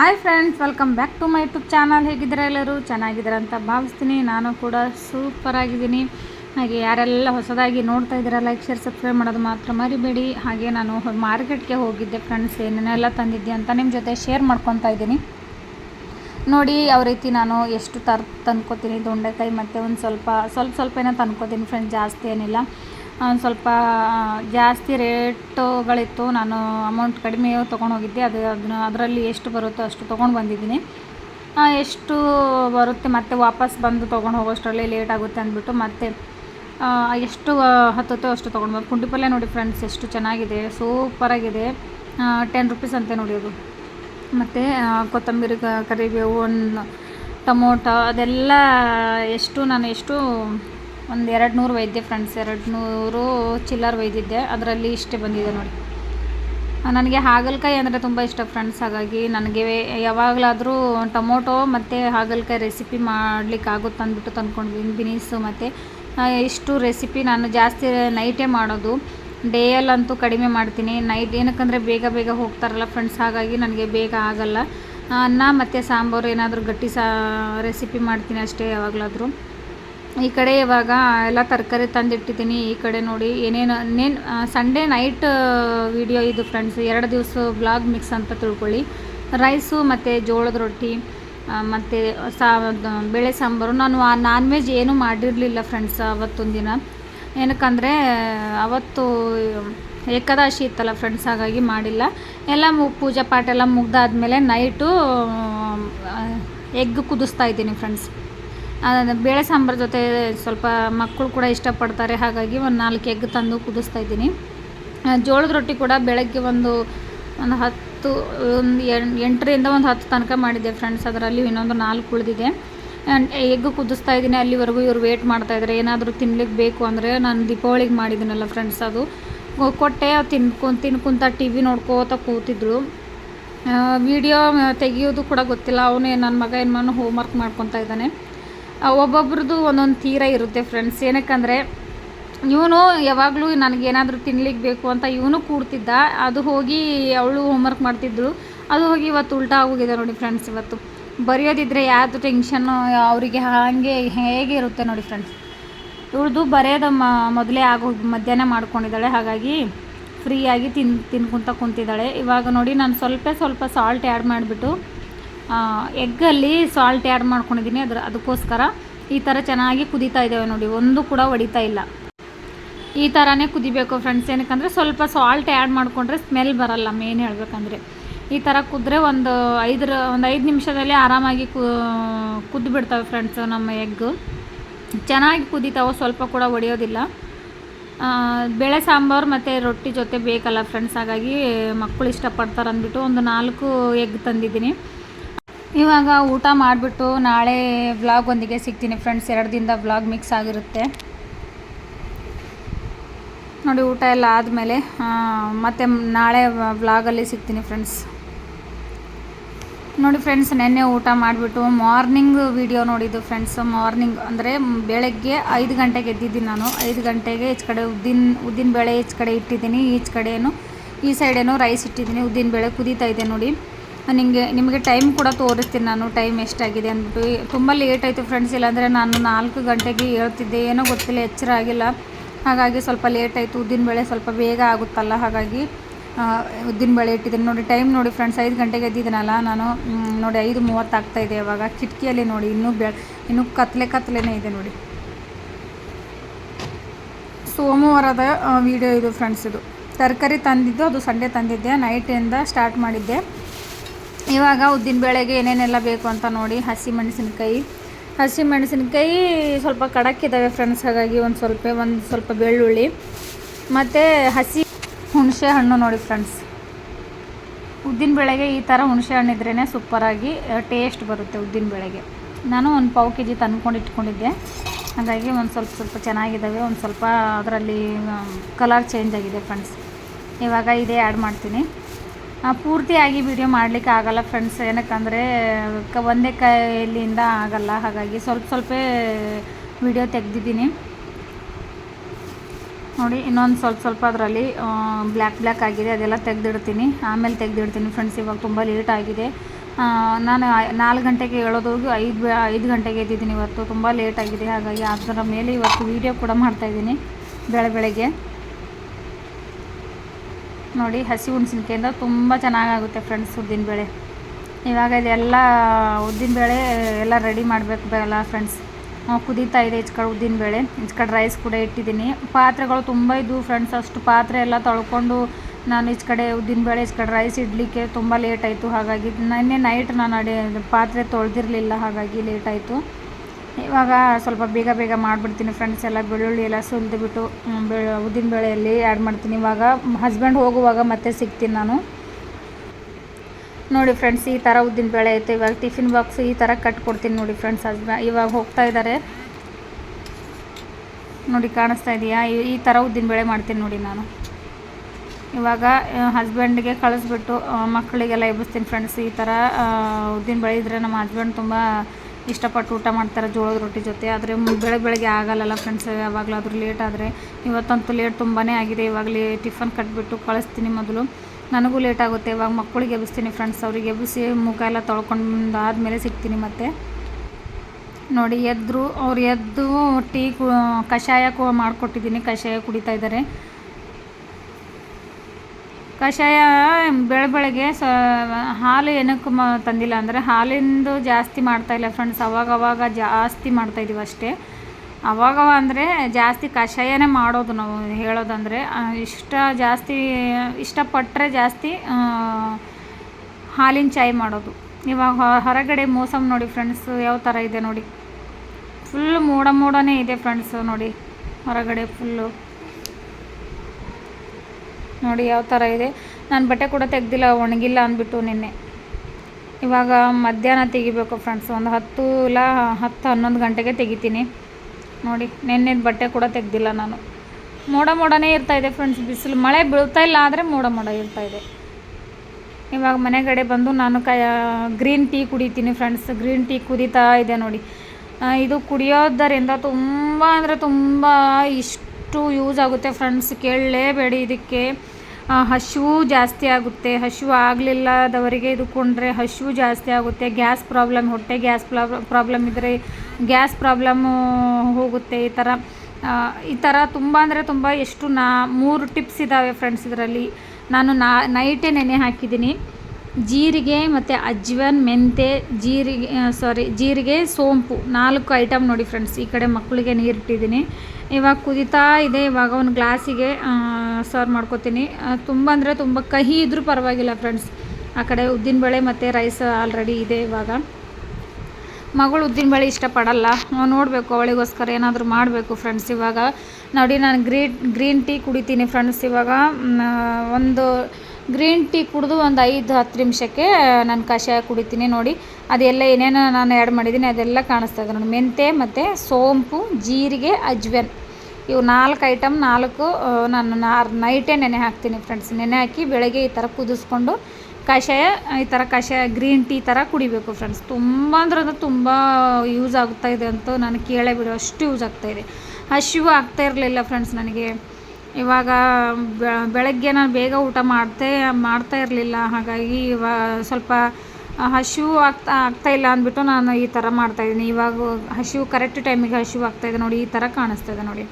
Hi friends, welcome back to my YouTube channel. ಹೇಗಿದ್ದೀರಾ ಎಲ್ಲರೂ? ಚೆನ್ನಾಗಿದ್ದೀರಾ ಅಂತ ಭಾವಿಸ್ತೀನಿ. ನಾನು ಕೂಡ ಸೂಪರ್ ಆಗಿದ್ದೀನಿ. ಹಾಗೆ ಯಾರೆಲ್ಲ ಹೊಸದಾಗಿ ನೋಡ್ತಾ ಇದ್ದೀರಾ ಲೈಕ್ ಶೇರ್ ಸಬ್ಸ್ಕ್ರೈಬ್ ಮಾಡೋದು ಮಾತ್ರ ಮರಿಬೇಡಿ. ಹಾಗೆ ನಾನು ಮಾರ್ಕೆಟ್ಗೆ ಹೋಗಿದ್ದೆ ಫ್ರೆಂಡ್ಸ್. ಏನೇನೆಲ್ಲ ತಂದಿದ್ದೆ ಅಂತ ನಿಮ್ಮ ಜೊತೆ ಶೇರ್ ಮಾಡ್ಕೊತಾ ಇದ್ದೀನಿ. ನೋಡಿ, ಯಾವ ರೀತಿ ನಾನು ಎಷ್ಟು ತರ್ ತಂದ್ಕೋತೀನಿ ದೊಂಡೆಕಾಯಿ ಮತ್ತು ಒಂದು ಸ್ವಲ್ಪ ಸ್ವಲ್ಪ ಸ್ವಲ್ಪ ಏನೋ ತಂದ್ಕೋತೀನಿ ಫ್ರೆಂಡ್ಸ್, ಜಾಸ್ತಿ ಏನಿಲ್ಲ. ಸ್ವಲ್ಪ ಜಾಸ್ತಿ ರೇಟುಗಳಿತ್ತು. ನಾನು ಅಮೌಂಟ್ ಕಡಿಮೆ ತೊಗೊಂಡು ಹೋಗಿದ್ದೆ. ಅದು ಅದನ್ನ ಅದರಲ್ಲಿ ಎಷ್ಟು ಬರುತ್ತೋ ಅಷ್ಟು ತೊಗೊಂಡು ಬಂದಿದ್ದೀನಿ. ಎಷ್ಟು ಬರುತ್ತೆ ಮತ್ತೆ ವಾಪಸ್ ಬಂದು ತೊಗೊಂಡು ಹೋಗೋಷ್ಟರಲ್ಲಿ ಲೇಟ್ ಆಗುತ್ತೆ ಅಂದ್ಬಿಟ್ಟು ಮತ್ತೆ ಎಷ್ಟು ಹತ್ತುತ್ತೋ ಅಷ್ಟು ತೊಗೊಂಡು ಬಂದು ಪುಂಡಿ ಪಲ್ಯ ನೋಡಿ ಫ್ರೆಂಡ್ಸ್ ಎಷ್ಟು ಚೆನ್ನಾಗಿದೆ ಸೂಪರಾಗಿದೆ ಟೆನ್ ರುಪೀಸ್ ಅಂತೆ ನೋಡಿ ಅದು. ಮತ್ತು ಕೊತ್ತಂಬರಿ ಕರಿಬೇವು ಒಂದು ಟೊಮೊಟೊ ಅದೆಲ್ಲ, ಎಷ್ಟು, ನಾನು ಎಷ್ಟು ಒಂದು ಎರಡು ನೂರು ವೈದ್ಯೆ ಫ್ರೆಂಡ್ಸ್ ಎರಡು ನೂರು ಚಿಲ್ಲರ್ ಒಯ್ದಿದ್ದೆ ಅದರಲ್ಲಿ ಇಷ್ಟೇ ಬಂದಿದೆ ನೋಡಿ. ನನಗೆ ಹಾಗಲಕಾಯಿ ಅಂದರೆ ತುಂಬ ಇಷ್ಟ ಫ್ರೆಂಡ್ಸ್ ಹಾಗಾಗಿ ನನಗೆ ಯಾವಾಗಲಾದರೂ ಟೊಮೊಟೊ ಮತ್ತು ಹಾಗಲಕಾಯಿ ರೆಸಿಪಿ ಮಾಡ್ಲಿಕ್ಕೆ ಆಗುತ್ತೆ ಅಂದ್ಬಿಟ್ಟು ತಂದ್ಕೊಂಡಿದ್ದೀನಿ ಬಿನೀಸು ಮತ್ತು ಇಷ್ಟು ರೆಸಿಪಿ ನಾನು ಜಾಸ್ತಿ ನೈಟೇ ಮಾಡೋದು. ಡೇಯಲ್ಲಂತೂ ಕಡಿಮೆ ಮಾಡ್ತೀನಿ. ನೈಟ್ ಏನಕ್ಕಂದರೆ ಬೇಗ ಬೇಗ ಹೋಗ್ತಾರಲ್ಲ ಫ್ರೆಂಡ್ಸ್ ಹಾಗಾಗಿ ನನಗೆ ಬೇಗ ಆಗಲ್ಲ. ಅನ್ನ ಮತ್ತು ಸಾಂಬಾರು ಏನಾದರೂ ಗಟ್ಟಿ ಸಾ ರೆಸಿಪಿ ಮಾಡ್ತೀನಿ ಅಷ್ಟೇ ಯಾವಾಗಲಾದರೂ. ಈ ಕಡೆ ಇವಾಗ ಎಲ್ಲ ತರಕಾರಿ ತಂದಿಟ್ಟಿದ್ದೀನಿ ಈ ಕಡೆ ನೋಡಿ. ಏನೇನು ನೇನು ಸಂಡೇ ನೈಟ್ ವಿಡಿಯೋ ಇದು ಫ್ರೆಂಡ್ಸ್ ಎರಡು ದಿವಸ ಬ್ಲಾಗ್ ಮಿಕ್ಸ್ ಅಂತ ತಿಳ್ಕೊಳ್ಳಿ. ರೈಸು ಮತ್ತು ಜೋಳದ ರೊಟ್ಟಿ ಮತ್ತು ಸಾ, ಬೇಳೆ ಸಾಂಬಾರು. ನಾನು ಆ ನಾನ್ ವೆಜ್ ಏನೂ ಮಾಡಿರಲಿಲ್ಲ ಫ್ರೆಂಡ್ಸ್ ಅವತ್ತೊಂದು ದಿನ. ಏನಕ್ಕಂದರೆ, ಅವತ್ತು ಏಕಾದಶಿ ಇತ್ತಲ್ಲ ಫ್ರೆಂಡ್ಸ್ ಹಾಗಾಗಿ ಮಾಡಿಲ್ಲ. ಎಲ್ಲ ಪೂಜಾ ಪಾಠ ಎಲ್ಲ ಮುಗ್ದಾದ್ಮೇಲೆ ನೈಟು ಎಗ್ ಕುದಿಸ್ತಾ ಇದ್ದೀನಿ ಫ್ರೆಂಡ್ಸ್ ಬೇಳೆ ಸಾಂಬಾರು ಜೊತೆ ಸ್ವಲ್ಪ ಮಕ್ಕಳು ಕೂಡ ಇಷ್ಟಪಡ್ತಾರೆ. ಹಾಗಾಗಿ ಒಂದು ನಾಲ್ಕು ಎಗ್ ತಂದು ಕುದಿಸ್ತಾ ಇದ್ದೀನಿ. ಜೋಳದ ರೊಟ್ಟಿ ಕೂಡ ಬೆಳಗ್ಗೆ ಒಂದು ಒಂದು ಹತ್ತು, ಒಂದು ಎಂಟರಿಂದ ಒಂದು ಹತ್ತು ತನಕ ಮಾಡಿದ್ದೆ ಫ್ರೆಂಡ್ಸ್ ಅದರಲ್ಲಿ ಇನ್ನೊಂದು ನಾಲ್ಕು ಉಳಿದಿದೆ. ಎಗ್ ಕುದಿಸ್ತಾ ಇದ್ದೀನಿ. ಅಲ್ಲಿವರೆಗೂ ಇವರು ವೇಟ್ ಮಾಡ್ತಾಯಿದ್ದಾರೆ ಏನಾದರೂ ತಿನ್ಲಿಕ್ಕೆ ಬೇಕು ಅಂದರೆ ನಾನು ದೀಪಾವಳಿಗೆ ಮಾಡಿದ್ದೀನಲ್ಲ ಫ್ರೆಂಡ್ಸ್ ಅದು. ಕೊಟ್ಟೆ ಕೊಟ್ಟೆ ತಿನ್ಕೊ ತಿನ್ಕೊಂತ ಟಿ ವಿ ನೋಡ್ಕೋತ ಕೂತಿದ್ರು. ವಿಡಿಯೋ ತೆಗಿಯೋದು ಕೂಡ ಗೊತ್ತಿಲ್ಲ. ಅವನೇ ನನ್ನ ಮಗ ಏನು ಹೋಮ್ ಹೋಮ್ವರ್ಕ್ ಮಾಡ್ಕೊತಾ ಇದ್ದಾನೆ. ಒಬ್ಬೊಬ್ರದ್ದು ಒಂದೊಂದು ತೀರ ಇರುತ್ತೆ ಫ್ರೆಂಡ್ಸ್ ಏನಕ್ಕಂದರೆ, ಇವನು ಯಾವಾಗಲೂ ನನಗೇನಾದರೂ ತಿನ್ಲಿಕ್ಕೆ ಬೇಕು ಅಂತ ಇವನು ಕೂಡ್ತಿದ್ದ. ಅದು ಹೋಗಿ ಅವಳು ಹೋಮ್ವರ್ಕ್ ಮಾಡ್ತಿದ್ದಳು ಅದು ಹೋಗಿ ಇವತ್ತು ಉಲ್ಟಾ ಆಗೋಗಿದೆ ನೋಡಿ ಫ್ರೆಂಡ್ಸ್ ಇವತ್ತು. ಬರೆಯೋದಿದ್ರೆ ಯಾವುದು ಟೆನ್ಷನ್ನು ಅವರಿಗೆ ಹಾಗೆ ಹೇಗೆ ಇರುತ್ತೆ ನೋಡಿ ಫ್ರೆಂಡ್ಸ್ ಇವಳದು ಬರೆಯೋದು ಮೊದಲೇ ಆಗೋಗಿ ಮಧ್ಯಾಹ್ನ ಮಾಡ್ಕೊಂಡಿದ್ದಾಳೆ. ಹಾಗಾಗಿ ಫ್ರೀಯಾಗಿ ತಿನ್, ತಿನ್ಕೊಂತ ಕುಂತಿದ್ದಾಳೆ. ಇವಾಗ ನೋಡಿ ನಾನು ಸ್ವಲ್ಪ ಸ್ವಲ್ಪ ಸಾಲ್ಟ್ ಆ್ಯಡ್ ಮಾಡಿಬಿಟ್ಟು ಎಗ್ಗಲ್ಲಿ ಸಾಲ್ಟ್ ಆ್ಯಡ್ ಮಾಡ್ಕೊಂಡಿದ್ದೀನಿ ಅದ್ರ, ಅದಕ್ಕೋಸ್ಕರ ಈ ಥರ ಚೆನ್ನಾಗಿ ಕುದೀತಾ ಇದ್ದಾವೆ ನೋಡಿ. ಒಂದು ಕೂಡ ಹೊಡಿತಾ ಇಲ್ಲ. ಈ ಥರನೇ ಕುದಿಬೇಕು ಫ್ರೆಂಡ್ಸ್ ಏನಕ್ಕಂದರೆ ಸ್ವಲ್ಪ ಸಾಲ್ಟ್ ಆ್ಯಡ್ ಮಾಡಿಕೊಂಡ್ರೆ ಸ್ಮೆಲ್ ಬರಲ್ಲ ಮೇನ್ ಹೇಳ್ಬೇಕಂದ್ರೆ. ಈ ಥರ ಕುದ್ರೆ ಒಂದು ಐದರ, ಒಂದು ಐದು ನಿಮಿಷದಲ್ಲಿ ಆರಾಮಾಗಿ ಕುದ್ದು ಬಿಡ್ತವೆ ಫ್ರೆಂಡ್ಸ್ ನಮ್ಮ ಎಗ್ಗು ಚೆನ್ನಾಗಿ ಕುದೀತಾವೆ, ಸ್ವಲ್ಪ ಕೂಡ ಒಡೆಯೋದಿಲ್ಲ. ಬೇಳೆ ಸಾಂಬಾರು ಮತ್ತು ರೊಟ್ಟಿ ಜೊತೆ ಬೇಕಲ್ಲ ಫ್ರೆಂಡ್ಸ್ ಹಾಗಾಗಿ ಮಕ್ಕಳು ಇಷ್ಟಪಡ್ತಾರೆ ಅಂದ್ಬಿಟ್ಟು ಒಂದು ನಾಲ್ಕು ಎಗ್ ತಂದಿದ್ದೀನಿ. ಇವಾಗ ಊಟ ಮಾಡಿಬಿಟ್ಟು ನಾಳೆ ಬ್ಲಾಗ್ ಒಂದಿಗೆ ಸಿಗ್ತೀನಿ ಫ್ರೆಂಡ್ಸ್ ಎರಡು ದಿನದ ವ್ಲಾಗ್ ಮಿಕ್ಸ್ ಆಗಿರುತ್ತೆ. ನೋಡಿ ಊಟ ಎಲ್ಲ ಆದಮೇಲೆ ಮತ್ತೆ ನಾಳೆ ವ್ಲಾಗಲ್ಲಿ ಸಿಗ್ತೀನಿ ಫ್ರೆಂಡ್ಸ್ ನೋಡಿ ಫ್ರೆಂಡ್ಸ್ ನೆನ್ನೆ ಊಟ ಮಾಡಿಬಿಟ್ಟು ಮಾರ್ನಿಂಗ್ ವಿಡಿಯೋ ನೋಡಿದ್ದು ಫ್ರೆಂಡ್ಸ್ ಮಾರ್ನಿಂಗ್ ಅಂದರೆ ಬೆಳಗ್ಗೆ ಐದು ಗಂಟೆಗೆ ಎದ್ದಿದ್ದೀನಿ ನಾನು. ಐದು ಗಂಟೆಗೆ ಈಚ್ ಕಡೆ ಉದ್ದಿನ ಉದ್ದಿನ ಬೇಳೆ ಈಚ್ ಕಡೆ ಇಟ್ಟಿದ್ದೀನಿ. ಈಚ್ ಕಡೆಯೂ ಈ ಸೈಡೇನು ರೈಸ್ ಇಟ್ಟಿದ್ದೀನಿ. ಉದ್ದಿನ ಬೇಳೆ ಕುದೀತಾ ಇದೆ ನೋಡಿ. ನಿಮಗೆ ನಿಮಗೆ ಟೈಮ್ ಕೂಡ ತೋರಿಸ್ತೀನಿ ನಾನು ಟೈಮ್ ಎಷ್ಟಾಗಿದೆ ಅಂದ್ಬಿಟ್ಟು. ತುಂಬ ಲೇಟ್ ಆಯಿತು ಫ್ರೆಂಡ್ಸ್ ಇಲ್ಲಾಂದರೆ ನಾನು ನಾಲ್ಕು ಗಂಟೆಗೆ ಹೇಳ್ತಿದ್ದೆ, ಏನೋ ಗೊತ್ತಿಲ್ಲ, ಎಚ್ಚರ ಆಗಿಲ್ಲ. ಹಾಗಾಗಿ ಸ್ವಲ್ಪ ಲೇಟ್ ಆಯಿತು, ಉದ್ದಿನ ಬೇಳೆ ಸ್ವಲ್ಪ ಬೇಗ ಆಗುತ್ತಲ್ಲ, ಹಾಗಾಗಿ ಉದ್ದಿನ ಬೇಳೆ ಇಟ್ಟಿದ್ದೀನಿ. ನೋಡಿ ಟೈಮ್ ನೋಡಿ ಫ್ರೆಂಡ್ಸ್ ಐದು ಗಂಟೆಗೆ ಎದ್ದಿದ್ದೀನಲ್ಲ, ನಾನು ನೋಡಿ, ಐದು ಮೂವತ್ತು ಆಗ್ತಾಯಿದೆ ಇವಾಗ. ಕಿಟಕಿಯಲ್ಲಿ ನೋಡಿ, ಇನ್ನೂ ಬೆ, ಇನ್ನೂ ಕತ್ಲೆ ಕತ್ಲೆನೇ ಇದೆ ನೋಡಿ. ಸೋಮವಾರದ ವಿಡಿಯೋ ಇದು ಫ್ರೆಂಡ್ಸ್ ಇದು. ತರಕಾರಿ ತಂದಿದ್ದು, ಅದು ಸಂಡೇ ತಂದಿದ್ದೆ ನೈಟಿಂದ ಸ್ಟಾರ್ಟ್ ಮಾಡಿದ್ದೆ. ಇವಾಗ ಉದ್ದಿನ ಬೇಳೆಗೆ ಏನೇನೆಲ್ಲ ಬೇಕು ಅಂತ ನೋಡಿ, ಹಸಿ ಮೆಣಸಿನ್ಕಾಯಿ. ಹಸಿ ಮೆಣಸಿನ್ಕಾಯಿ ಸ್ವಲ್ಪ ಕಡಕ್ಕಿದ್ದಾವೆ ಫ್ರೆಂಡ್ಸ್ ಹಾಗಾಗಿ ಒಂದು ಸ್ವಲ್ಪ ಒಂದು ಸ್ವಲ್ಪ ಬೆಳ್ಳುಳ್ಳಿ. ಮತ್ತು ಹಸಿ ಹುಣಸೆ ಹಣ್ಣು ನೋಡಿ ಫ್ರೆಂಡ್ಸ್ ಉದ್ದಿನ ಬೇಳೆಗೆ ಈ ಥರ ಹುಣಸೆ ಹಣ್ಣು ಇದ್ರೇ ಸೂಪರಾಗಿ ಟೇಸ್ಟ್ ಬರುತ್ತೆ ಉದ್ದಿನ ಬೆಳೆಗೆ. ನಾನು ಒಂದು ಪಾವು ಕೆ ಜಿ ತಂದ್ಕೊಂಡು ಇಟ್ಕೊಂಡಿದ್ದೆ. ಹಾಗಾಗಿ ಒಂದು ಸ್ವಲ್ಪ ಸ್ವಲ್ಪ ಚೆನ್ನಾಗಿದ್ದಾವೆ ಒಂದು ಸ್ವಲ್ಪ ಅದರಲ್ಲಿ ಕಲರ್ ಚೇಂಜ್ ಆಗಿದೆ ಫ್ರೆಂಡ್ಸ್ ಇವಾಗ ಇದೇ ಆ್ಯಡ್ ಮಾಡ್ತೀನಿ. ಪೂರ್ತಿಯಾಗಿ ವಿಡಿಯೋ ಮಾಡಲಿಕ್ಕೆ ಆಗಲ್ಲ ಫ್ರೆಂಡ್ಸ್ ಏನಕ್ಕಂದರೆ, ಕ, ಒಂದೇ ಕೈಯಲ್ಲಿಂದ ಆಗಲ್ಲ. ಹಾಗಾಗಿ ಸ್ವಲ್ಪ ಸ್ವಲ್ಪ ವಿಡಿಯೋ ತೆಗೆದಿದ್ದೀನಿ. ನೋಡಿ, ಇನ್ನೊಂದು ಸ್ವಲ್ಪ ಸ್ವಲ್ಪ ಅದರಲ್ಲಿ ಬ್ಲ್ಯಾಕ್ ಬ್ಲ್ಯಾಕ್ ಆಗಿದೆ. ಅದೆಲ್ಲ ತೆಗೆದಿಡ್ತೀನಿ. ಆಮೇಲೆ ತೆಗೆದಿಡ್ತೀನಿ ಫ್ರೆಂಡ್ಸ್ ಇವಾಗ ತುಂಬ ಲೇಟ್ ಆಗಿದೆ. ನಾನು ನಾಲ್ಕು ಗಂಟೆಗೆ ಹೇಳೋದೋಗಿ ಐದು ಐದು ಗಂಟೆಗೆ ಎದ್ದಿದ್ದೀನಿ ಇವತ್ತು. ತುಂಬ ಲೇಟ್ ಆಗಿದೆ. ಹಾಗಾಗಿ ಅದರ ಮೇಲೆ ಇವತ್ತು ವೀಡಿಯೋ ಕೂಡ ಮಾಡ್ತಾಯಿದ್ದೀನಿ ಬೆಳೆ ಬೆಳಗ್ಗೆ ನೋಡಿ ಹಸಿ ಹುಣ್ಸಿನ್ಕಾಯಿಂದ ತುಂಬ ಚೆನ್ನಾಗಾಗುತ್ತೆ ಫ್ರೆಂಡ್ಸ್ ಉದ್ದಿನಬೇಳೆ ಇವಾಗ ಇದೆಲ್ಲ ಉದ್ದಿನಬೇಳೆ ಎಲ್ಲ ರೆಡಿ ಮಾಡಬೇಕು ಎಲ್ಲ ಫ್ರೆಂಡ್ಸ್ ಕುದೀತಾ ಇದೆ ಈಚ್ ಕಡೆ ಉದ್ದಿನಬೇಳೆ ಈಚ್ ಕಡೆ ರೈಸ್ ಕೂಡ ಇಟ್ಟಿದ್ದೀನಿ. ಪಾತ್ರೆಗಳು ತುಂಬ ಇದ್ವು ಫ್ರೆಂಡ್ಸ್ ಅಷ್ಟು ಪಾತ್ರೆ ಎಲ್ಲ ತೊಳ್ಕೊಂಡು ನಾನು ಈಚ್ ಕಡೆ ಉದ್ದಿನಬೇಳೆ ಈಚ್ ಕಡೆ ರೈಸ್ ಇಡಲಿಕ್ಕೆ ತುಂಬ ಲೇಟ್ ಆಯಿತು. ಹಾಗಾಗಿ ನಿನ್ನೆ ನೈಟ್ ನಾನು ಅಡಿ ಪಾತ್ರೆ ತೊಳೆದಿರಲಿಲ್ಲ. ಹಾಗಾಗಿ ಲೇಟ್ ಆಯಿತು. ಇವಾಗ ಸ್ವಲ್ಪ ಬೇಗ ಬೇಗ ಮಾಡಿಬಿಡ್ತೀನಿ ಫ್ರೆಂಡ್ಸ್ ಎಲ್ಲ, ಬೆಳ್ಳುಳ್ಳಿ ಎಲ್ಲ ಸುಲಿದುಬಿಟ್ಟು ಬೆಳೆ ಉದ್ದಿನಬೇಳೆಯಲ್ಲಿ ಆ್ಯಡ್ ಮಾಡ್ತೀನಿ. ಇವಾಗ ಹಸ್ಬೆಂಡ್ ಹೋಗುವಾಗ ಮತ್ತೆ ಸಿಗ್ತೀನಿ ನಾನು. ನೋಡಿ ಫ್ರೆಂಡ್ಸ್ ಈ ಥರ ಉದ್ದಿನಬೇಳೆ ಐತೆ. ಇವಾಗ ಟಿಫಿನ್ ಬಾಕ್ಸ್ ಈ ಥರ ಕಟ್ಕೊಡ್ತೀನಿ ನೋಡಿ ಫ್ರೆಂಡ್ಸ್ ಹಸ್ಬೆಂಡ್ ಇವಾಗ ಹೋಗ್ತಾ ಇದ್ದಾರೆ. ನೋಡಿ, ಕಾಣಿಸ್ತಾ ಇದೆಯಾ? ಈ- ಥರ ಉದ್ದಿನಬೇಳೆ ಮಾಡ್ತೀನಿ ನೋಡಿ ನಾನು. ಇವಾಗ ಹಸ್ಬೆಂಡ್ಗೆ ಕಳಿಸ್ಬಿಟ್ಟು ಮಕ್ಕಳಿಗೆಲ್ಲ ಎಬ್ಬಿಸ್ತೀನಿ ಫ್ರೆಂಡ್ಸ್ ಈ ಥರ ಉದ್ದಿನ ಬೇಳೆ ಇದ್ದರೆ ನಮ್ಮ ಹಸ್ಬೆಂಡ್ ತುಂಬ ಇಷ್ಟಪಟ್ಟು ಊಟ ಮಾಡ್ತಾರೆ ಜೋಳದ ರೊಟ್ಟಿ ಜೊತೆ. ಆದರೆ ಬೆಳಗ್ಗೆ ಬೆಳಗ್ಗೆ ಆಗಲ್ಲಲ್ಲ ಫ್ರೆಂಡ್ಸ್ ಯಾವಾಗಲಾದರೂ ಲೇಟ್ ಆದರೆ. ಇವತ್ತಂತೂ ಲೇಟ್ ತುಂಬಾ ಆಗಿದೆ. ಇವಾಗಲೇ ಟಿಫನ್ ಕಟ್ಬಿಟ್ಟು ಕಳಿಸ್ತೀನಿ ಮೊದಲು. ನನಗೂ ಲೇಟ್ ಆಗುತ್ತೆ. ಇವಾಗ ಮಕ್ಕಳಿಗೆ ಎಬ್ಬಿಸ್ತೀನಿ ಫ್ರೆಂಡ್ಸ್ ಅವ್ರಿಗೆ ಎಬ್ಬಿಸಿ ಮುಖ ಎಲ್ಲ ತೊಳ್ಕೊಂಡು ಆದಮೇಲೆ ಸಿಗ್ತೀನಿ ಮತ್ತೆ. ನೋಡಿ, ಎದ್ರು ಅವ್ರು ಎದ್ದು ಟೀ ಕಷಾಯ ಮಾಡಿಕೊಟ್ಟಿದ್ದೀನಿ. ಕಷಾಯ ಕುಡಿತಾ ಇದ್ದಾರೆ. ಕಷಾಯ ಬೆಳ ಬೆಳಗ್ಗೆ ಸ, ಹಾಲು ಏನಕ್ಕೆ ಮ, ತಂದಿಲ್ಲ ಅಂದರೆ ಹಾಲಿಂದು ಜಾಸ್ತಿ ಮಾಡ್ತಾಯಿಲ್ಲ ಫ್ರೆಂಡ್ಸ್ ಅವಾಗ ಅವಾಗ ಜಾಸ್ತಿ ಮಾಡ್ತಾಯಿದ್ದೀವಿ ಅಷ್ಟೇ. ಅವಾಗ ಅಂದರೆ ಜಾಸ್ತಿ ಕಷಾಯನೇ ಮಾಡೋದು ನಾವು ಹೇಳೋದಂದರೆ ಇಷ್ಟ ಜಾಸ್ತಿ ಇಷ್ಟಪಟ್ಟರೆ ಜಾಸ್ತಿ ಹಾಲಿನ ಚಾಯ್ ಮಾಡೋದು. ಇವಾಗ ಹೊರಗಡೆ ಮೋಸಮ್ ನೋಡಿ ಫ್ರೆಂಡ್ಸ್ ಯಾವ ಥರ ಇದೆ ನೋಡಿ. ಫುಲ್ ಮೋಡ ಮೋಡನೇ ಇದೆ ಫ್ರೆಂಡ್ಸ್ ನೋಡಿ, ಹೊರಗಡೆ ಫುಲ್ಲು ನೋಡಿ ಯಾವ ಥರ ಇದೆ. ನಾನು ಬಟ್ಟೆ ಕೂಡ ತೆಗ್ದಿಲ್ಲ, ಒಣಗಿಲ್ಲ ಅಂದ್ಬಿಟ್ಟು ನಿನ್ನೆ. ಇವಾಗ ಮಧ್ಯಾಹ್ನ ತೆಗಿಬೇಕು ಫ್ರೆಂಡ್ಸ್ ಒಂದು ಹತ್ತು ಇಲ್ಲ ಹತ್ತು ಹನ್ನೊಂದು ಗಂಟೆಗೆ ತೆಗಿತೀನಿ. ನೋಡಿ, ನಿನ್ನೆ ಬಟ್ಟೆ ಕೂಡ ತೆಗ್ದಿಲ್ಲ ನಾನು. ಮೋಡ ಮೋಡನೇ ಇದೆ ಫ್ರೆಂಡ್ಸ್ ಬಿಸಿಲು ಮಳೆ ಬೀಳ್ತಾ ಇಲ್ಲ ಆದರೆ ಮೋಡ ಮೋಡ ಇರ್ತಾ ಇದೆ. ಇವಾಗ ಮನೆಗಡೆ ಬಂದು ನಾನು ಕ ಗ್ರೀನ್ ಟೀ ಕುಡಿತೀನಿ ಫ್ರೆಂಡ್ಸ್ ಗ್ರೀನ್ ಟೀ ಕುದೀತಾ ಇದೆ ನೋಡಿ. ಇದು ಕುಡಿಯೋದರಿಂದ ತುಂಬ ಅಂದರೆ ತುಂಬ ಇಷ್ಟು ಯೂಸ್ ಆಗುತ್ತೆ ಫ್ರೆಂಡ್ಸ್ ಕೇಳಲೇಬೇಡಿ ಇದಕ್ಕೆ. ಹಸಿವು ಜಾಸ್ತಿ ಆಗುತ್ತೆ. ಹಸಿವು ಆಗಲಿಲ್ಲದವರಿಗೆ ಇದು ಕೊಂಡ್ರೆ ಹಸಿವು ಜಾಸ್ತಿ ಆಗುತ್ತೆ. ಗ್ಯಾಸ್ ಪ್ರಾಬ್ಲಮ್ ಹೊಟ್ಟೆ ಗ್ಯಾಸ್ ಪ್ರಾಬ್ಲಮ್ ಇದ್ದರೆ ಗ್ಯಾಸ್ ಪ್ರಾಬ್ಲಮ್ಮು ಹೋಗುತ್ತೆ ಈ ಥರ ಈ ಥರ ತುಂಬ ಅಂದರೆ ತುಂಬ ಎಷ್ಟು ನಾ, ಮೂರು ಟಿಪ್ಸ್ ಇದ್ದಾವೆ ಫ್ರೆಂಡ್ಸ್ ಇದರಲ್ಲಿ. ನಾನು ನಾ ನೈಟೇ ನೆನೆ ಹಾಕಿದ್ದೀನಿ. ಜೀರಿಗೆ ಮತ್ತು ಅಜ್ವನ್, ಮೆಂತೆ, ಜೀರಿಗೆ ಸಾರಿ ಜೀರಿಗೆ, ಸೋಂಪು ನಾಲ್ಕು ಐಟಮ್ ನೋಡಿ ಫ್ರೆಂಡ್ಸ್ ಈ ಕಡೆ ಮಕ್ಕಳಿಗೆ ನೀರಿಟ್ಟಿದ್ದೀನಿ. ಇವಾಗ ಕುದಿತಾ ಇದೆ, ಇವಾಗ ಒಂದು ಗ್ಲಾಸಿಗೆ ಸರ್ವ್ ಮಾಡ್ಕೊತೀನಿ. ತುಂಬ ಅಂದರೆ ತುಂಬ ಕಹಿ ಇದ್ದರೂ ಪರವಾಗಿಲ್ಲ ಫ್ರೆಂಡ್ಸ್ ಆ ಕಡೆ ಉದ್ದಿನಬೇಳೆ ಮತ್ತು ರೈಸ್ ಆಲ್ರೆಡಿ ಇದೆ ಇವಾಗ. ಮಗಳು ಉದ್ದಿನಬೇಳೆ ಇಷ್ಟಪಡಲ್ಲ. ನಾವು ನೋಡಬೇಕು ಅವಳಿಗೋಸ್ಕರ ಏನಾದರೂ ಮಾಡಬೇಕು ಫ್ರೆಂಡ್ಸ್ ಇವಾಗ. ನೋಡಿ ನಾನು ಗ್ರೀನ್ ಗ್ರೀನ್ ಟೀ ಕುಡಿತೀನಿ ಫ್ರೆಂಡ್ಸ್ ಇವಾಗ. ಒಂದು ಗ್ರೀನ್ ಟೀ ಕುಡಿದು ಒಂದು ಐದು ಹತ್ತು ನಿಮಿಷಕ್ಕೆ ನಾನು ಕಷಾಯ ಕುಡಿತೀನಿ ನೋಡಿ. ಅದೆಲ್ಲ ಏನೇನು ನಾನು ಆ್ಯಡ್ ಮಾಡಿದ್ದೀನಿ ಅದೆಲ್ಲ ಕಾಣಿಸ್ತಾ ಇದೆ ನೋಡಿ. ಮೆಂತೆ ಮತ್ತು ಸೋಂಪು, ಜೀರಿಗೆ, ಅಜ್ವೆನ್. ಇವು ನಾಲ್ಕು ಐಟಮ್ ನಾಲ್ಕು ನಾನು ನೈಟೇ ನೆನೆ ಹಾಕ್ತೀನಿ ಫ್ರೆಂಡ್ಸ್ ನೆನೆ ಹಾಕಿ ಬೆಳಗ್ಗೆ ಈ ಥರ ಕುದಿಸ್ಕೊಂಡು ಕಷಾಯ, ಈ ಥರ ಕಷಾಯ, ಗ್ರೀನ್ ಟೀ ಥರ ಕುಡಿಬೇಕು ಫ್ರೆಂಡ್ಸ್ ತುಂಬ ಅಂದ್ರೆ ಅದು ತುಂಬ ಯೂಸ್ ಆಗ್ತಾಯಿದೆ ಅಂತ ನಾನು ಕೇಳೇ ಬಿಡು. ಅಷ್ಟು ಯೂಸ್ ಆಗ್ತಾಯಿದೆ ಹಸಿವು ಆಗ್ತಾ ಇರಲಿಲ್ಲ ಫ್ರೆಂಡ್ಸ್ ನನಗೆ. ಇವಾಗ ಬೆಳಗ್ಗೆ ನಾನು ಬೇಗ ಊಟ ಮಾಡ್ತೆ, ಮಾಡ್ತಾ ಇರಲಿಲ್ಲ. ಹಾಗಾಗಿ ಇವಾಗ ಸ್ವಲ್ಪ ಹಸಿವು ಆಗ್ತಾ ಆಗ್ತಾ ಇಲ್ಲ ಅಂದ್ಬಿಟ್ಟು ನಾನು ಈ ಥರ ಮಾಡ್ತಾಯಿದ್ದೀನಿ ಇವಾಗ ಹಸಿವು ಕರೆಕ್ಟ್ ಟೈಮಿಗೆ ಹಸಿವು ಆಗ್ತಾಯಿದೆ ನೋಡಿ, ಈ ಥರ ಕಾಣಿಸ್ತಾ ಇದೆ ನೋಡಿ.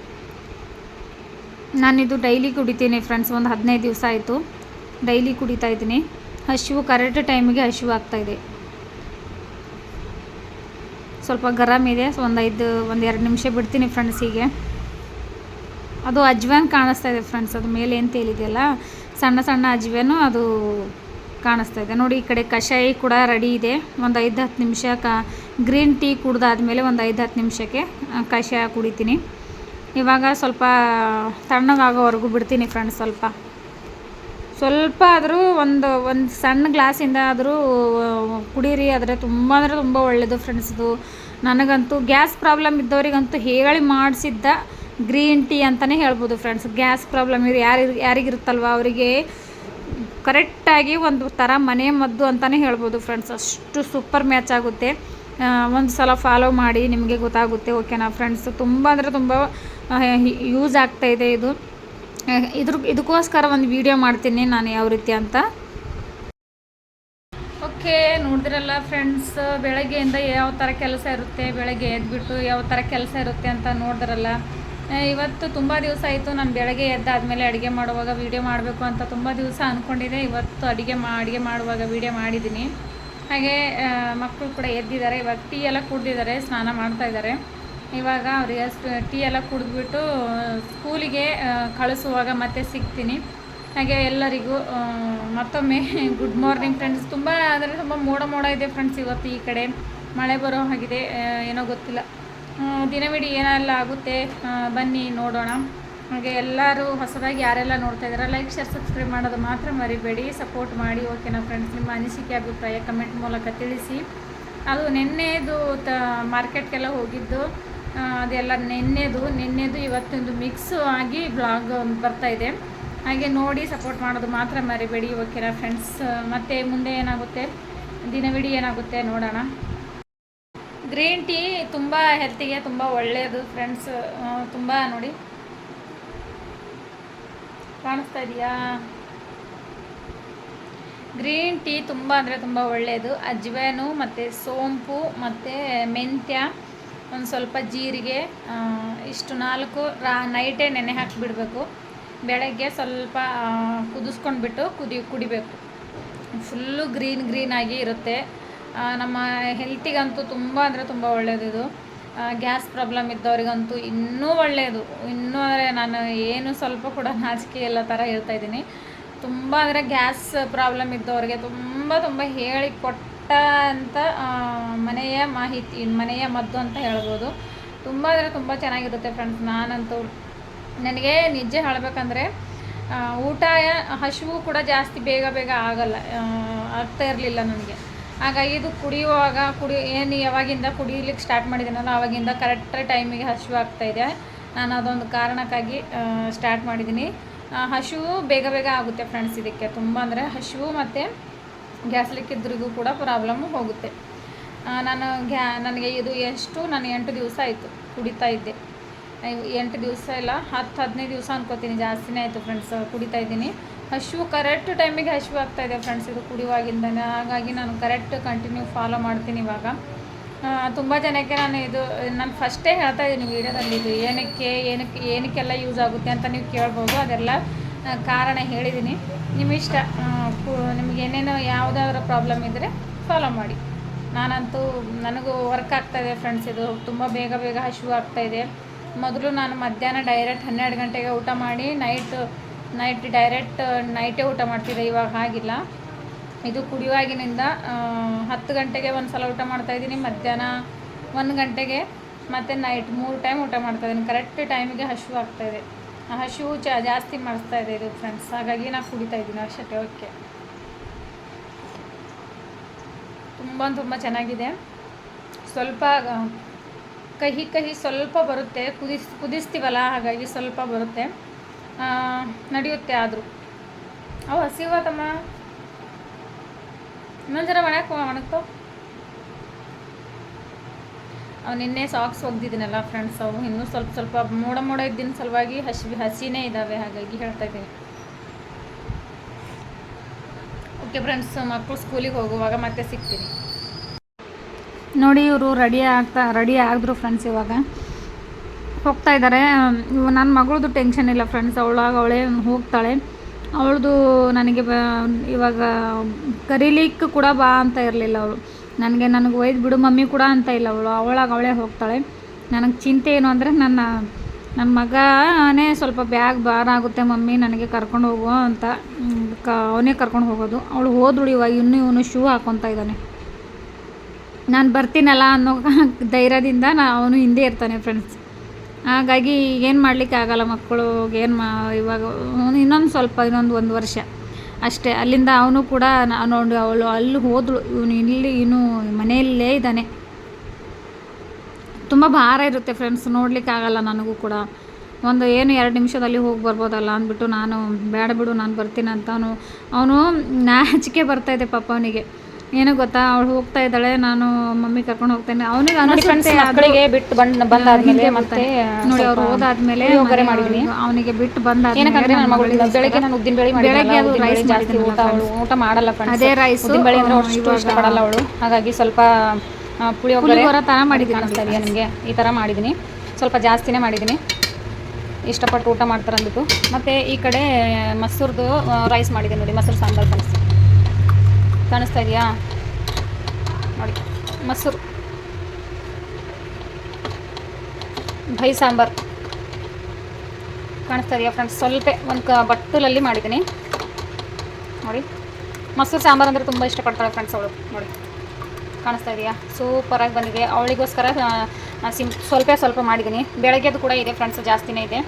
ನಾನಿದು ಡೈಲಿ ಕುಡಿತೀನಿ ಫ್ರೆಂಡ್ಸ್ ಒಂದು ಹದಿನೈದು ದಿವಸ ಆಯಿತು. ಡೈಲಿ ಕುಡಿತಾ ಇದ್ದೀನಿ. ಹಸಿವು ಕರೆಕ್ಟ್ ಟೈಮಿಗೆ ಹಸಿವು ಆಗ್ತಾಯಿದೆ ಸ್ವಲ್ಪ ಗರಮ್ ಇದೆ. ಒಂದು ಐದು, ಒಂದು ಎರಡು ನಿಮಿಷ ಬಿಡ್ತೀನಿ ಫ್ರೆಂಡ್ಸ್ ಹೀಗೆ. ಅದು ಅಜ್ವಾನ್ ಕಾಣಿಸ್ತಾ ಇದೆ ಫ್ರೆಂಡ್ಸ್ ಅದು ಮೇಲೆ ಏನು ತೇಲಿದೆಯಲ್ಲ, ಸಣ್ಣ ಸಣ್ಣ ಅಜ್ವೇನು ಅದು ಕಾಣಿಸ್ತಾ ಇದೆ. ನೋಡಿ, ಈ ಕಡೆ ಕಷಾಯ ಕೂಡ ರೆಡಿ ಇದೆ. ಒಂದು ಐದು ಹತ್ತು ನಿಮಿಷ ಕ ಗ್ರೀನ್ ಟೀ ಕುಡ್ದಾದ್ಮೇಲೆ ಒಂದು ಐದು ಹತ್ತು ನಿಮಿಷಕ್ಕೆ ಕಷಾಯ ಕುಡಿತೀನಿ. ಇವಾಗ ಸ್ವಲ್ಪ ತಣ್ಣಗಾಗೋವರೆಗೂ ಬಿಡ್ತೀನಿ ಫ್ರೆಂಡ್ಸ್ ಸ್ವಲ್ಪ. ಸ್ವಲ್ಪ ಆದರೂ ಒಂದು ಒಂದು ಸಣ್ಣ ಗ್ಲಾಸಿಂದ ಆದರೂ, ಕುಡೀರಿ, ಆದರೆ ತುಂಬ ಅಂದರೆ ತುಂಬ ಒಳ್ಳೆಯದು ಫ್ರೆಂಡ್ಸ್ ಇದು. ನನಗಂತೂ ಗ್ಯಾಸ್ ಪ್ರಾಬ್ಲಮ್ ಇದ್ದವರಿಗಂತೂ ಹೇಳಿ ಮಾಡಿಸಿದ್ದ ಗ್ರೀನ್ ಟೀ ಅಂತಲೇ ಹೇಳ್ಬೋದು ಫ್ರೆಂಡ್ಸ್ ಗ್ಯಾಸ್ ಪ್ರಾಬ್ಲಮ್ ಇರು ಯಾರು, ಯಾರಿಗಿರುತ್ತಲ್ವ? ಅವರಿಗೆ ಕರೆಕ್ಟಾಗಿ ಒಂದು ಥರ ಮನೆ ಮದ್ದು ಅಂತಲೇ ಹೇಳ್ಬೋದು ಫ್ರೆಂಡ್ಸ್ ಅಷ್ಟು ಸೂಪರ್ ಮ್ಯಾಚ್ ಆಗುತ್ತೆ. ಒಂದು ಸಲ ಫಾಲೋ ಮಾಡಿ ನಿಮಗೆ ಗೊತ್ತಾಗುತ್ತೆ ಓಕೆನಾ ಫ್ರೆಂಡ್ಸ್ ತುಂಬ ಅಂದರೆ ತುಂಬ ಯೂಸ್ ಆಗ್ತಾಯಿದೆ ಇದು ಇದ್ರ, ಇದಕ್ಕೋಸ್ಕರ ಒಂದು ವಿಡಿಯೋ ಮಾಡ್ತೀನಿ ನಾನು ಯಾವ ರೀತಿ ಅಂತ. ಓಕೆ ನೋಡಿದ್ರಲ್ಲ ಫ್ರೆಂಡ್ಸ್ ಬೆಳಗ್ಗೆಯಿಂದ ಯಾವ ಥರ ಕೆಲಸ ಇರುತ್ತೆ? ಬೆಳಗ್ಗೆ ಎದ್ಬಿಟ್ಟು ಯಾವ ಥರ ಕೆಲಸ ಇರುತ್ತೆ ಅಂತ ನೋಡಿದ್ರಲ್ಲ. ಇವತ್ತು ತುಂಬ ದಿವಸ ಆಯಿತು. ನಾನು ಬೆಳಗ್ಗೆ ಎದ್ದಾದಮೇಲೆ ಅಡುಗೆ ಮಾಡುವಾಗ ವೀಡಿಯೋ ಮಾಡಬೇಕು ಅಂತ ತುಂಬ ದಿವಸ ಅಂದ್ಕೊಂಡಿದ್ದೆ ಇವತ್ತು ಅಡುಗೆ ಮಾ, ಅಡುಗೆ ಮಾಡುವಾಗ ವೀಡಿಯೋ ಮಾಡಿದ್ದೀನಿ. ಹಾಗೆ ಮಕ್ಕಳು ಕೂಡ ಎದ್ದಿದ್ದಾರೆ. ಇವಾಗ ಟೀ ಎಲ್ಲ ಕುಡ್ದಿದ್ದಾರೆ. ಸ್ನಾನ ಮಾಡ್ತಾ ಇದ್ದಾರೆ. ಇವಾಗ ಅವರಿಗೆ ಟೀ ಎಲ್ಲ ಕುಡಿದ್ಬಿಟ್ಟು, ಸ್ಕೂಲಿಗೆ ಕಳಿಸುವಾಗ ಮತ್ತೆ ಸಿಗ್ತೀನಿ. ಹಾಗೆ ಎಲ್ಲರಿಗೂ ಮತ್ತೊಮ್ಮೆ ಗುಡ್ ಮಾರ್ನಿಂಗ್ ಫ್ರೆಂಡ್ಸ್ ತುಂಬ, ಅಂದರೆ ತುಂಬ ಮೋಡ ಮೋಡ ಇದೆ ಫ್ರೆಂಡ್ಸ್ ಇವತ್ತು ಈ ಕಡೆ. ಮಳೆ ಬರೋ ಹಾಗಿದೆ. ಏನೋ ಗೊತ್ತಿಲ್ಲ. ದಿನವಿಡೀ ಏನೆಲ್ಲ ಆಗುತ್ತೆ ಬನ್ನಿ ನೋಡೋಣ. ಹಾಗೆ ಎಲ್ಲರೂ ಹೊಸದಾಗಿ ಯಾರೆಲ್ಲ ನೋಡ್ತಾ ಇದ್ದಾರೆ ಲೈಕ್ ಶೇರ್ ಸಬ್ಸ್ಕ್ರೈಬ್ ಮಾಡೋದು ಮಾತ್ರ ಮರಿಬೇಡಿ. ಸಪೋರ್ಟ್ ಮಾಡಿ ಓಕೆನಾ ಫ್ರೆಂಡ್ಸ್ ನಿಮ್ಮ ಅನಿಸಿಕೆ, ಅಭಿಪ್ರಾಯ ಕಮೆಂಟ್ ಮೂಲಕ ತಿಳಿಸಿ. ಅದು ನಿನ್ನೆದು ತ, ಮಾರ್ಕೆಟ್ಗೆಲ್ಲ ಹೋಗಿದ್ದು ಅದೆಲ್ಲ ನಿನ್ನೆದು ನಿನ್ನೆದು ಇವತ್ತೊಂದು ಮಿಕ್ಸ್ ಆಗಿ ಬ್ಲಾಗ್ ಬರ್ತಾ ಇದೆ. ಹಾಗೆ ನೋಡಿ ಸಪೋರ್ಟ್ ಮಾಡೋದು ಮಾತ್ರ ಮರಿಬೇಡಿ ಓಕೆನಾ ಫ್ರೆಂಡ್ಸ್ ಮತ್ತು ಮುಂದೆ ಏನಾಗುತ್ತೆ, ದಿನವಿಡೀ ಏನಾಗುತ್ತೆ ನೋಡೋಣ. ಗ್ರೀನ್ ಟೀ ತುಂಬ ಹೆಲ್ತಿಗೆ ತುಂಬ ಒಳ್ಳೆಯದು ಫ್ರೆಂಡ್ಸ್ ತುಂಬ ನೋಡಿ. ಕಾಣಿಸ್ತಾ ಇದೆಯಾ? ಗ್ರೀನ್ ಟೀ ತುಂಬ ಅಂದರೆ ತುಂಬ ಒಳ್ಳೆಯದು ಅಜ್ವೇನು ಮತ್ತು ಸೋಂಪು ಮತ್ತು ಮೆಂತ್ಯ, ಒಂದು ಸ್ವಲ್ಪ ಜೀರಿಗೆ ಇಷ್ಟು ನಾಲ್ಕು ರಾ ನೈಟೇ ನೆನೆ ಹಾಕಿಬಿಡಬೇಕು. ಬೆಳಗ್ಗೆ ಸ್ವಲ್ಪ ಕುದಿಸ್ಕೊಂಡ್ಬಿಟ್ಟು ಕುದಿ, ಕುಡಿಬೇಕು. ಫುಲ್ಲು ಗ್ರೀನ್ ಗ್ರೀನಾಗಿ ಇರುತ್ತೆ. ನಮ್ಮ ಹೆಲ್ತಿಗಂತೂ ತುಂಬ ಅಂದರೆ ತುಂಬ ಒಳ್ಳೆಯದಿದು ಗ್ಯಾಸ್ ಪ್ರಾಬ್ಲಮ್ ಇದ್ದವರಿಗಂತೂ ಇನ್ನೂ ಒಳ್ಳೆಯದು ಇನ್ನೂ ಅಂದರೆ ನಾನು ಏನು ಸ್ವಲ್ಪ ಕೂಡ ನಾಚಿಕೆ ಎಲ್ಲ ಥರ ಹೇಳ್ತಾ ಇದ್ದೀನಿ. ತುಂಬ ಅಂದರೆ ಗ್ಯಾಸ್ ಪ್ರಾಬ್ಲಮ್ ಇದ್ದವ್ರಿಗೆ ತುಂಬ ತುಂಬ ಹೇಳಿ ಕೊಟ್ಟ ಅಂತ ಮನೆಯ ಮಾಹಿತಿ, ಮನೆಯ ಮದ್ದು ಅಂತ ಹೇಳ್ಬೋದು. ತುಂಬ ಅಂದರೆ ತುಂಬ ಚೆನ್ನಾಗಿರುತ್ತೆ ಫ್ರೆಂಡ್ಸ್ ನಾನಂತೂ ನನಗೆ ನಿಜ ಹೇಳಬೇಕಂದ್ರೆ ಊಟ, ಹಸಿವು ಕೂಡ ಜಾಸ್ತಿ ಬೇಗ ಬೇಗ ಆಗಲ್ಲ ಆಗ್ತಾ ಇರಲಿಲ್ಲ ನನಗೆ. ಹಾಗಾಗಿ ಇದು ಕುಡಿಯುವಾಗ ಕುಡಿ ಏನು ಯಾವಾಗಿಂದ ಕುಡಿಲಿಕ್ಕೆ ಸ್ಟಾರ್ಟ್ ಮಾಡಿದ್ದೀನಲ್ಲ ಆವಾಗಿಂದ ಕರೆಕ್ಟ್ ಟೈಮಿಗೆ ಹಸಿವು ಆಗ್ತಾಯಿದೆ ನಾನು ಅದೊಂದು ಕಾರಣಕ್ಕಾಗಿ ಸ್ಟಾರ್ಟ್ ಮಾಡಿದ್ದೀನಿ. ಹಸಿವು ಬೇಗ ಬೇಗ ಆಗುತ್ತೆ ಫ್ರೆಂಡ್ಸ್ ಇದಕ್ಕೆ. ತುಂಬ ಅಂದರೆ ಹಸಿವು ಮತ್ತು ಗ್ಯಾಸ್ ಲಿಕ್ಕಿದ್ರಿಗೂ ಕೂಡ ಪ್ರಾಬ್ಲಮ್ಮು ಹೋಗುತ್ತೆ. ನಾನು ಗ್ಯಾ ನನಗೆ ಇದು ಎಷ್ಟು, ನಾನು ಎಂಟು ದಿವಸ ಆಯಿತು ಕುಡಿತಾ ಇದ್ದೆ. ಎಂಟು ದಿವಸ ಇಲ್ಲ, ಹತ್ತು ಹದಿನೈದು ದಿವಸ ಅನ್ಕೋತೀನಿ. ಜಾಸ್ತಿನೇ ಆಯಿತು ಫ್ರೆಂಡ್ಸ್ ಕುಡಿತಾ ಇದ್ದೀನಿ. ಹಸಿವು ಕರೆಕ್ಟ್ ಟೈಮಿಗೆ ಹಶು ಆಗ್ತಾ ಇದೆ ಫ್ರೆಂಡ್ಸ್ ಇದು ಕುಡಿಯುವಾಗಿಂದನೇ. ಹಾಗಾಗಿ ನಾನು ಕರೆಕ್ಟ್ ಕಂಟಿನ್ಯೂ ಫಾಲೋ ಮಾಡ್ತೀನಿ ಇವಾಗ. ತುಂಬ ಜನಕ್ಕೆ ನಾನು ಇದು ನಾನು ಫಸ್ಟೇ ಹೇಳ್ತಾ ಇದ್ದೀನಿ ವೀಡಿಯೋದಲ್ಲಿ ಇದು ಏನಕ್ಕೆ ಏನಕ್ಕೆ ಏನಕ್ಕೆಲ್ಲ ಯೂಸ್ ಆಗುತ್ತೆ ಅಂತ ನೀವು ಕೇಳ್ಬೋದು. ಅದೆಲ್ಲ ಕಾರಣ ಹೇಳಿದ್ದೀನಿ ನಿಮ್ಮ ಇಷ್ಟ ಆ, ಕು- ನಿಮ್ಗೆ ಏನೇನೋ ಯಾವುದಾದ್ರೂ ಪ್ರಾಬ್ಲಮ್ ಇದ್ದರೆ ಫಾಲೋ ಮಾಡಿ. ನಾನಂತೂ ನನಗೂ ವರ್ಕ್ ಆಗ್ತಾಯಿದೆ ಫ್ರೆಂಡ್ಸ್ ಇದು ತುಂಬ ಬೇಗ ಬೇಗ ಹಸಿವು ಆಗ್ತಾಯಿದೆ ಮೊದಲು ನಾನು ಮಧ್ಯಾಹ್ನ ಡೈರೆಕ್ಟ್ ಹನ್ನೆರಡು ಗಂಟೆಗೆ ಊಟ ಮಾಡಿ ನೈಟ್ ನೈಟ್ ಡೈರೆಕ್ಟ್ ನೈಟೇ ಊಟ ಮಾಡ್ತಿದ್ದೆ, ಇವಾಗ ಹಾಗಿಲ್ಲ. ಇದು ಕುಡಿಯುವಾಗಿನಿಂದ ಹತ್ತು ಗಂಟೆಗೆ ಒಂದು ಸಲ ಊಟ ಮಾಡ್ತಾಯಿದ್ದೀನಿ ಮಧ್ಯಾಹ್ನ ಒಂದು ಗಂಟೆಗೆ, ಮತ್ತು ನೈಟ್ ಮೂರು ಟೈಮ್ ಊಟ ಮಾಡ್ತಾಯಿದ್ದೀನಿ ಕರೆಕ್ಟ್ ಟೈಮಿಗೆ ಹಸಿವು ಆಗ್ತಾಯಿದೆ ಆ ಹಸಿವು ಚ ಜಾಸ್ತಿ ಮಾಡಿಸ್ತಾ ಇದೆ ಇದು ಫ್ರೆಂಡ್ಸ್ ಹಾಗಾಗಿ ನಾನು ಕುಡಿತಾ ಇದ್ದೀನಿ ಅಷ್ಟೇ, ಓಕೆ. ತುಂಬ ತುಂಬ ಚೆನ್ನಾಗಿದೆ. ಸ್ವಲ್ಪ ಕಹಿ ಕಹಿ ಸ್ವಲ್ಪ ಬರುತ್ತೆ. ಕುದಿಸ್, ಕುದಿಸ್ತೀವಲ್ಲ, ಹಾಗಾಗಿ ಸ್ವಲ್ಪ ಬರುತ್ತೆ. ನಡೆಯುತ್ತೆ ಆದರೂ. ಅವು ಹಸಿವತ್ತಮ್ಮ ಇನ್ನೊಂದು ಒಣಕ್ಕ ಒಣಕ್ಕೆ ಅವ ಅವು ನಿನ್ನೆ ಸಾಕ್ಸ್ ಒಗ್ದಿದ್ದೀನಲ್ಲ ಫ್ರೆಂಡ್ಸ್ ಅವು. ಇನ್ನೂ ಸ್ವಲ್ಪ ಸ್ವಲ್ಪ ಮೋಡ ಮೋಡ ಇದ್ದಿನ ಸಲುವಾಗಿ ಹಸಿ ಹಸಿನೇ ಇದ್ದಾವೆ ಹಾಗಾಗಿ ಹೇಳ್ತಾ ಇದ್ದೀನಿ. ಓಕೆ ಫ್ರೆಂಡ್ಸ್ ಮಕ್ಕಳು ಸ್ಕೂಲಿಗೆ ಹೋಗುವಾಗ ಮತ್ತೆ ಸಿಗ್ತೀನಿ. ನೋಡಿ ಇವರು ರೆಡಿ ಆಗ್ತಾ ರೆಡಿ ಆಗಿದ್ರು ಫ್ರೆಂಡ್ಸ್ ಇವಾಗ. ಹೋಗ್ತಾ ಇದ್ದಾರೆ ನನ್ನ ಮಗಳದು ಟೆನ್ಷನ್ ಇಲ್ಲ ಫ್ರೆಂಡ್ಸ್ ಅವಳಾಗ ಅವಳೇ ಹೋಗ್ತಾಳೆ. ಅವಳದು ನನಗೆ ಬ, ಇವಾಗ ಕರೀಲಿಕ್ಕೆ ಕೂಡ ಬಾ ಅಂತ ಇರಲಿಲ್ಲ ಅವಳು. ನನಗೆ ನನಗೆ ಒಯ್ದು ಬಿಡು ಮಮ್ಮಿ ಕೂಡ ಅಂತ ಇಲ್ಲ ಅವಳು. ಅವಳಾಗ ಅವಳೇ ಹೋಗ್ತಾಳೆ. ನನಗೆ ಚಿಂತೆ ಏನು ಅಂದರೆ ನನ್ನ ನನ್ನ ಮಗನೇ ಸ್ವಲ್ಪ ಬ್ಯಾಗ್ ಭಾರ ಆಗುತ್ತೆ ಮಮ್ಮಿ, ನನಗೆ ಕರ್ಕೊಂಡು ಹೋಗುವ ಅಂತ. ಕ ಅವನೇ ಕರ್ಕೊಂಡು ಹೋಗೋದು. ಅವಳು ಹೋದಳು ಇವಾಗ, ಇನ್ನೂ ಇವನು ಶೂ ಹಾಕ್ಕೊತಾ ಇದ್ದಾನೆ. ನಾನು ಬರ್ತೀನಲ್ಲ ಅನ್ನೋ ಧೈರ್ಯದಿಂದ ನಾ ಅವನು ಹಿಂದೆ ಇರ್ತಾನೆ ಫ್ರೆಂಡ್ಸ್ ಹಾಗಾಗಿ ಏನು ಮಾಡಲಿಕ್ಕೆ ಆಗಲ್ಲ ಮಕ್ಕಳು, ಏನು ಮಾ, ಇವಾಗ ಇನ್ನೊಂದು ಸ್ವಲ್ಪ, ಇನ್ನೊಂದು ಒಂದು ವರ್ಷ. ಅಷ್ಟೇ, ಅಲ್ಲಿಂದ ಅವನು ಕೂಡ ನಾನು ಅವಳು ಅಲ್ಲಿ ಹೋದಳು. ಇವನು ಇಲ್ಲಿ, ಇನ್ನೂ ಮನೆಯಲ್ಲೇ ಇದ್ದಾನೆ. ತುಂಬ ಭಾರ ಇರುತ್ತೆ ಫ್ರೆಂಡ್ಸ್ ನೋಡಲಿಕ್ಕೆ ಆಗಲ್ಲ ನನಗೂ ಕೂಡ. ಒಂದು ಏನು ಎರಡು ನಿಮಿಷದಲ್ಲಿ ಹೋಗಿ ಬರ್ಬೋದಲ್ಲ ಅಂದ್ಬಿಟ್ಟು ನಾನು, ಬೇಡ ಬಿಡು, ನಾನು ಬರ್ತೀನಿ ಅಂತ ಅವನು ಅವನು ನಾಚಿಕೆ ಬರ್ತಾಯಿದೆ ಪಾಪ ಅವನಿಗೆ. ಏನು ಗೊತ್ತಾ? ಅವಳು ಹೋಗ್ತಾ ಇದ್ದಾಳೆ ನಾನು ಮಮ್ಮಿ ಕರ್ಕೊಂಡು ಹೋಗ್ತೇನೆ. ಅವನಿಗೆ ಅನಿಸುತ್ತೆ ಮಕ್ಕಳಿಗೆ ಬಿಟ್ಟು ಬಂದ್ ಬಂದಾದ್ಮೇಲೆ ಮತ್ತೆ ನೋಡಿ ಅವ್ರು ಹೋದಾದ್ಮೇಲೆ ಪುಳಿಯೋಗರೆ ಮಾಡಿದೀನಿ. ಅವನಿಗೆ ಬಿಟ್ಟು ಬಂದ ಏನಕ್ಕಂದ್ರೆ ನನ್ನ ಮಗಳು ಬೆಳಗ್ಗೆ ನಾನು ಉದ್ದಿನ ಬೇಳೆ ಬೆಳಗ್ಗೆ ಅದು ರೈಸ್ ಜಾಸ್ತಿ ಊಟ ಅವಳು ಊಟ ಮಾಡಲ್ಲ ಫ್ರೆಂಡ್ಸ್ ಅದೇ ರೈಸ್ ಉದ್ದಿನ ಬೇಳೆ ಅಂದ್ರೆ ಅಷ್ಟು ಇಷ್ಟಪಡಲ್ಲ ಅವಳು. ಹಾಗಾಗಿ ಸ್ವಲ್ಪ ಪುಳಿಯೋಗರೆ ತರ ಮಾಡಿದ್ದೀನಿ ನನಗೆ ಇದೆಯಾ ನಿಮಗೆ? ಈ ತರ ಮಾಡಿದ್ದೀನಿ. ಸ್ವಲ್ಪ ಜಾಸ್ತಿನೇ ಮಾಡಿದ್ದೀನಿ. ಇಷ್ಟಪಟ್ಟು ಊಟ ಮಾಡ್ತಾರೆ ಅಂದ್ಬಿಟ್ಟು ಮತ್ತೆ ಈ ಕಡೆ ಮೊಸರ್ದು ರೈಸ್ ಮಾಡಿದ್ದೀನಿ ನೋಡಿ ಮೊಸರು ಸಾಂಬಾರು ಕಾಣಿಸ್ತಾ ಕಾಣಿಸ್ತಾ ಇದೆಯಾ? ನೋಡಿ, ಮೊಸರು. ಬೈ ಸಾಂಬಾರು. ಕಾಣಿಸ್ತಾ ಇದೆಯಾ ಫ್ರೆಂಡ್ಸ್ ಸ್ವಲ್ಪ ಒಂದು ಕ ಬಟ್ಟಲಲ್ಲಿ ಮಾಡಿದ್ದೀನಿ. ನೋಡಿ, ಮೊಸರು ಸಾಂಬಾರು ಅಂದರೆ ತುಂಬ ಇಷ್ಟಪಡ್ತಾಳೆ ಫ್ರೆಂಡ್ಸ್ ಅವಳು ನೋಡಿ, ಕಾಣಿಸ್ತಾ ಇದೆಯಾ? ಸೂಪರಾಗಿ ಬಂದಿದೆ. ಅವಳಿಗೋಸ್ಕರ ಸಿಂ ಸ್ವಲ್ಪ ಸ್ವಲ್ಪ ಮಾಡಿದ್ದೀನಿ. ಬೆಳಗ್ಗೆದು ಕೂಡ ಇದೆ ಫ್ರೆಂಡ್ಸ್ ಜಾಸ್ತಿನೇ ಇದೆ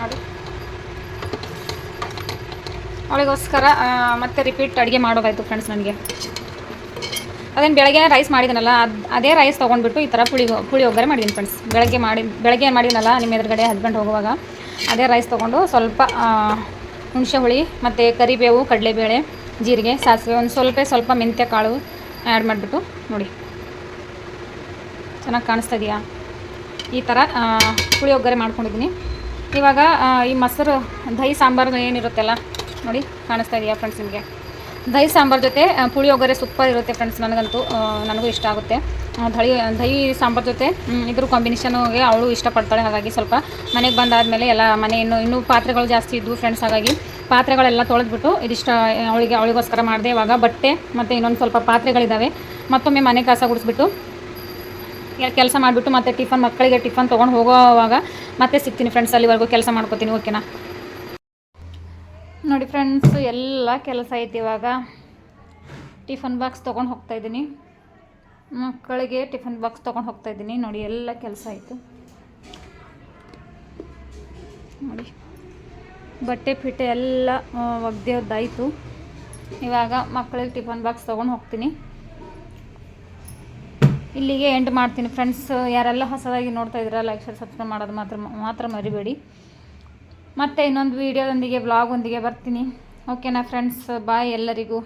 ನೋಡಿ ಅವಳಿಗೋಸ್ಕರ ಮತ್ತೆ ರಿಪೀಟ್ ಅಡುಗೆ ಮಾಡೋದಾಯಿತು ಫ್ರೆಂಡ್ಸ್ ನನಗೆ. ಅದೇನು ಬೆಳಗ್ಗೆ ರೈಸ್ ಮಾಡಿದ್ದೀನಲ್ಲ ಅದು, ಅದೇ ರೈಸ್ ತೊಗೊಂಡ್ಬಿಟ್ಟು ಈ ಥರ ಪುಳಿ ಪುಳಿಯೋಗರೆ ಮಾಡಿದ್ದೀನಿ ಫ್ರೆಂಡ್ಸ್ ಬೆಳಗ್ಗೆ ಮಾಡಿ, ಬೆಳಗ್ಗೆ ಮಾಡಿದ್ನಲ್ಲ ಮಾಡಿದ್ದೀನಲ್ಲ ನಿಮ್ಮ ಎದುರುಗಡೆ ಹಸ್ಬೆಂಡ್ ಹೋಗುವಾಗ, ಅದೇ ರೈಸ್ ತೊಗೊಂಡು ಸ್ವಲ್ಪ ಹುಣಸೆ ಹುಳಿ, ಮತ್ತು ಕರಿಬೇವು, ಕಡಲೆಬೇಳೆ, ಜೀರಿಗೆ, ಸಾಸಿವೆ, ಒಂದು ಸ್ವಲ್ಪ ಸ್ವಲ್ಪ ಮೆಂತ್ಯ ಕಾಳು ಆ್ಯಡ್ ಮಾಡಿಬಿಟ್ಟು ನೋಡಿ. ಚೆನ್ನಾಗಿ ಕಾಣಿಸ್ತಾ ಇದೆಯಾ? ಈ ಥರ ಪುಳಿಯೊಗ್ಗರೆ ಮಾಡ್ಕೊಂಡಿದ್ದೀನಿ ಇವಾಗ ಈ ಮೊಸರು, ದಹಿ ಸಾಂಬಾರು ಏನಿರುತ್ತಲ್ಲ ನೋಡಿ, ಕಾಣಿಸ್ತಾ ಇದೆಯಾ ಫ್ರೆಂಡ್ಸ್ ನಿಮಗೆ? ದಹಿ ಸಾಂಬಾರ್ ಜೊತೆ ಪುಳಿಯೋಗರೆ ಸೂಪರ್ ಇರುತ್ತೆ ಫ್ರೆಂಡ್ಸ್ ನನಗಂತೂ ನನಗೂ ಇಷ್ಟ ಆಗುತ್ತೆ. ದಹಿ ದಹಿ ಸಾಂಬಾರು ಜೊತೆ ಇದ್ರ ಕಾಂಬಿನೇಷನ್ಗೆ ಅವಳು ಇಷ್ಟಪಡ್ತಾಳೆ, ಹಾಗಾಗಿ ಸ್ವಲ್ಪ ಮನೆಗೆ ಬಂದಾದಮೇಲೆ ಎಲ್ಲ ಮನೆ ಇನ್ನೂ ಇನ್ನೂ ಪಾತ್ರೆಗಳು ಜಾಸ್ತಿ ಇದ್ವು ಫ್ರೆಂಡ್ಸ್ ಹಾಗಾಗಿ ಪಾತ್ರೆಗಳೆಲ್ಲ ತೊಳೆದ್ಬಿಟ್ಟು ಇದಿಷ್ಟ, ಅವಳಿಗೆ, ಅವಳಿಗೋಸ್ಕರ ಮಾಡಿದೆ ಇವಾಗ. ಬಟ್ಟೆ ಮತ್ತು ಇನ್ನೊಂದು ಸ್ವಲ್ಪ ಪಾತ್ರೆಗಳಿದ್ದಾವೆ ಮತ್ತೊಮ್ಮೆ ಮನೆ ಕಸ ಗುಡಿಸ್ಬಿಟ್ಟು ಕೆಲಸ ಮಾಡಿಬಿಟ್ಟು ಮತ್ತೆ ಟಿಫನ್ ಮಕ್ಕಳಿಗೆ ಟಿಫನ್ ತೊಗೊಂಡು ಹೋಗೋವಾಗ ಮತ್ತೆ ಸಿಗ್ತೀನಿ ಫ್ರೆಂಡ್ಸ್ ಅಲ್ಲಿವರೆಗೂ ಕೆಲಸ ಮಾಡ್ಕೋತೀನಿ ಓಕೆನಾ ನೋಡಿ ಫ್ರೆಂಡ್ಸ್, ಎಲ್ಲ ಕೆಲಸ ಐತಿ ಇವಾಗ. ಟಿಫನ್ ಬಾಕ್ಸ್ ತೊಗೊಂಡು ಹೋಗ್ತಾ ಇದ್ದೀನಿ. ಮಕ್ಕಳಿಗೆ ಟಿಫನ್ ಬಾಕ್ಸ್ ತೊಗೊಂಡು ಹೋಗ್ತಾ ಇದ್ದೀನಿ. ನೋಡಿ, ಎಲ್ಲ ಕೆಲಸ ಆಯಿತು ನೋಡಿ, ಬಟ್ಟೆ ಪಿಟ್ಟೆ ಎಲ್ಲ ಒಗ್ದಾಯಿತು ಇವಾಗ ಮಕ್ಕಳಿಗೆ ಟಿಫನ್ ಬಾಕ್ಸ್ ತೊಗೊಂಡು ಹೋಗ್ತೀನಿ. ಇಲ್ಲಿಗೆ ಎಂಡ್ ಮಾಡ್ತೀನಿ. ಫ್ರೆಂಡ್ಸ್, ಯಾರೆಲ್ಲ ಹೊಸದಾಗಿ ನೋಡ್ತಾ ಇದ್ದೀರಾ ಲೈಕ್ ಶೇರ್ ಸಬ್ಸ್ಕ್ರೈಬ್ ಮಾಡೋದು ಮಾತ್ರ ಮಾತ್ರ ಮರಿಬೇಡಿ. ಮತ್ತೆ ಇನ್ನೊಂದು ವೀಡಿಯೋದೊಂದಿಗೆ ವ್ಲಾಗೊಂದಿಗೆ ಬರ್ತೀನಿ. ಓಕೆನಾ ಫ್ರೆಂಡ್ಸ್ ಬಾಯ್ ಎಲ್ಲರಿಗೂ.